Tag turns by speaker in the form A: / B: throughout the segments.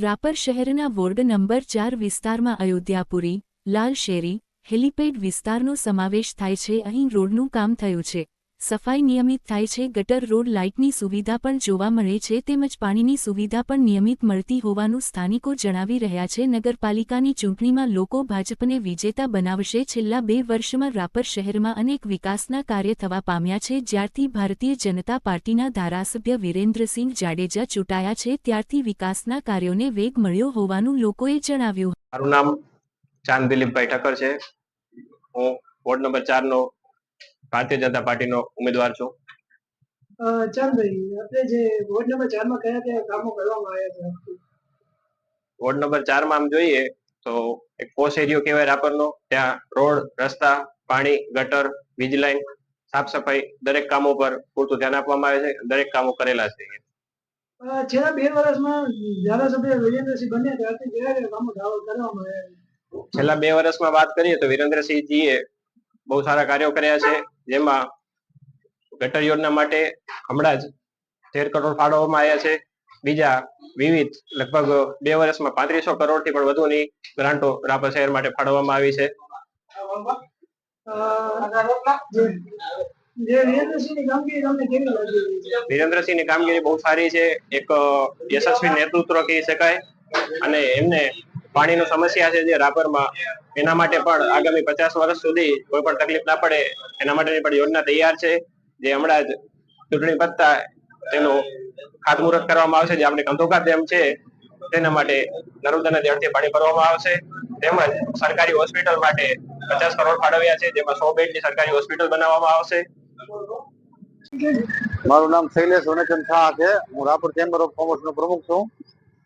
A: રાપર શહેરના ward number ચાર વિસ્તારમાં અયોધ્યાપુરી, લાલશેરી, હેલિપેડ વિસ્તારનો સમાવેશ થાય છે. અહીં રોડનું કામ થયું છે. સફાઈ નિયમિત થાય છે, ગટર, રોડ, લાઇટની સુવિધા પણ જોવા મળે છે, તેમજ પાણીની સુવિધા પણ નિયમિત મળતી હોવાનું સ્થાનિકો જણાવી રહ્યા છે. નગરપાલિકાની ચૂંટણીમાં લોકો ભાજપને વિજેતા બનાવશે. છેલ્લા બે વર્ષમાં રાપર શહેરમાં અનેક વિકાસના કાર્ય થવા પામ્યા છે. જ્યારથી ભારતીય જનતા પાર્ટીના ધારાસભ્ય વિરેન્દ્રસિંહ જાડેજા ચૂંટાયા છે, ત્યારથી વિકાસના કાર્યોને વેગ મળ્યો હોવાનું લોકોએ જણાવ્યું.
B: મારું નામ ચાંદ દિલીપભાઈ ઠક્કર છે. હું વોર્ડ નંબર ચાર નો ભારતીય જનતા પાર્ટીનો ઉમેદવાર છો?
C: ચાંદભાઈ આપણે જે વોર્ડ નંબર ચારમાં કયા કયા કામો કરવામાં આવ્યા છે?
B: વોર્ડ નંબર ચારમાં આમ જોઈએ તો એક કોસ એરિયો કહેવાય રાપરનો. ત્યાં રોડ રસ્તા પાણી ગટર વીજ લાઈન સાફ સફાઈ દરેક કામો પર પૂરતું ધ્યાન આપવામાં આવે છે. દરેક કામો કરેલા છે.
C: છેલ્લા બે વર્ષમાં ધારાસભ્ય વિરેન્દ્રસિંહ બન્યા ત્યારથી કયા કયા કામો કરવામાં આવ્યા
B: છેલ્લા બે વર્ષમાં વાત કરીએ તો વિરેન્દ્રસિંહજીએ બહુ સારા કાર્યો કર્યા છે. જેમાં ગટર યોજના માટે હમણાં જ તેર કરોડ ફાળવવામાં આવ્યા છે. બીજા વિવિધ લગભગ બે વર્ષમાં પાંત્રીસો કરોડથી પણ વધુની ગ્રાન્ટો રાપર શહેર માટે ફાળવવામાં આવી છે.
C: વિરેન્દ્રસિંહ વિરેન્દ્રસિંહની કામગીરી
B: બહુ સારી છે. એક યશસ્વી નેતૃત્વ કહી શકાય. અને એમને પાણીની સમસ્યા છે જે રાપરમાં, એના માટે પણ આગામી પચાસ વર્ષ સુધી કોઈ પણ તકલીફ ના પડે, એના માટેની પણ યોજના તૈયાર છે. જે હમણાં જ ચૂંટણી પત્તા તેનું ખાતમુહૂર્ત કરવામાં આવશે, જે આપણે કંધોકા ડેમ છે, તેના માટે નર્મદાના જળથી પાણી ભરવામાં આવશે. તેમજ સરકારી હોસ્પિટલ માટે પચાસ કરોડ ફાળવ્યા છે, જેમાં સો બેડની સરકારી હોસ્પિટલ બનાવવામાં આવશે.
D: મારું નામ શૈલેષ વનેચંદ શાહ છે. હું રાપર ચેમ્બર ઓફ કોમર્સ નો પ્રમુખ છું.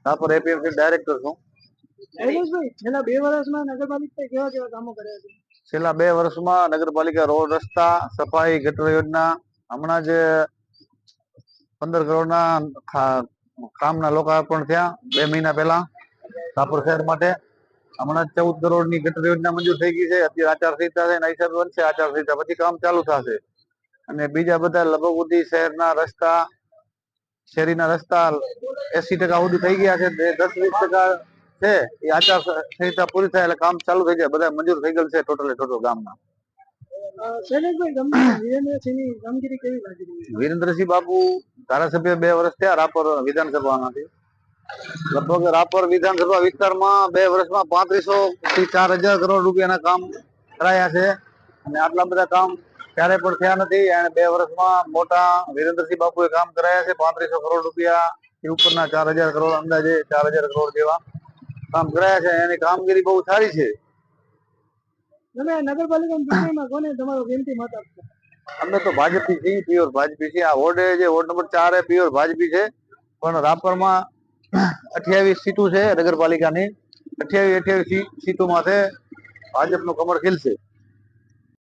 D: રાપર એપીએમસી ડાયરેક્ટર છું.
C: છેલ્લા બે વર્ષમાં
D: નગરપાલિકા રોડ રસ્તા, સફાઈ ગટર યોજના, હમણાં જ પંદર કરોડના કામના લોકાર્પણ થયા બે મહિના પહેલા રાપર શહેર માટે. હમણાં ચૌદ કરોડની ગટર યોજના મંજૂર થઈ ગઈ છે. અત્યારે આચારસંહિતા છે એના હિસાબે બનશે, આચારસંહિતા. પછી કામ ચાલુ થશે. અને બીજા બધા લગભગ શહેરના રસ્તા, શેરીના રસ્તા એસી ટકા સુધી થઈ ગયા છે. દસ વીસ ટકા છે. એ આચાર સંહિતા પૂરી થાય એટલે કામ ચાલુ થઈ જાય. બધા મંજૂર થઈ ગયેલ છે ટોટલે ટોટલ
C: ગામમાં
D: વીરેન્દ્રસિંહ બાબુ ધારાસભ્ય બે વર્ષ થયા રાપર વિધાનસભામાંથી. લગભગ રાપર વિધાનસભા વિસ્તારમાં બે વર્ષમાં પાંત્રીસો થી ચાર હજાર કરોડ રૂપિયાના કામ કરાયા છે. અને આટલા બધા કામ ક્યારે પણ થયા નથી. અને બે વર્ષમાં મોટા વીરેન્દ્રસિંહ બાપુએ કામ કરાયા છે. પાંત્રીસો કરોડ રૂપિયા ઉપરના ચાર હજાર કરોડ અંદાજે ચાર હજાર કરોડ જેવા. કામ કરાયા છે એની કામગીરી બહુ સારી છે.
C: તમે નગરપાલિકાની ચૂંટણીમાં કોને તમારો કિંમતી મત આપશો?
D: અમે તો ભાજપી છીએ પ્યોર ભાજપી છીએ આ વોર્ડ જે વોર્ડ નંબર ચાર એ પ્યોર ભાજપી છે. પણ રાપરમાં અઠ્યાવીસ સીટો છે નગરપાલિકાની. અઠ્યાવીસ અઠ્યાવીસ સીટોમાં છે. ભાજપનું કમર ખીલશે.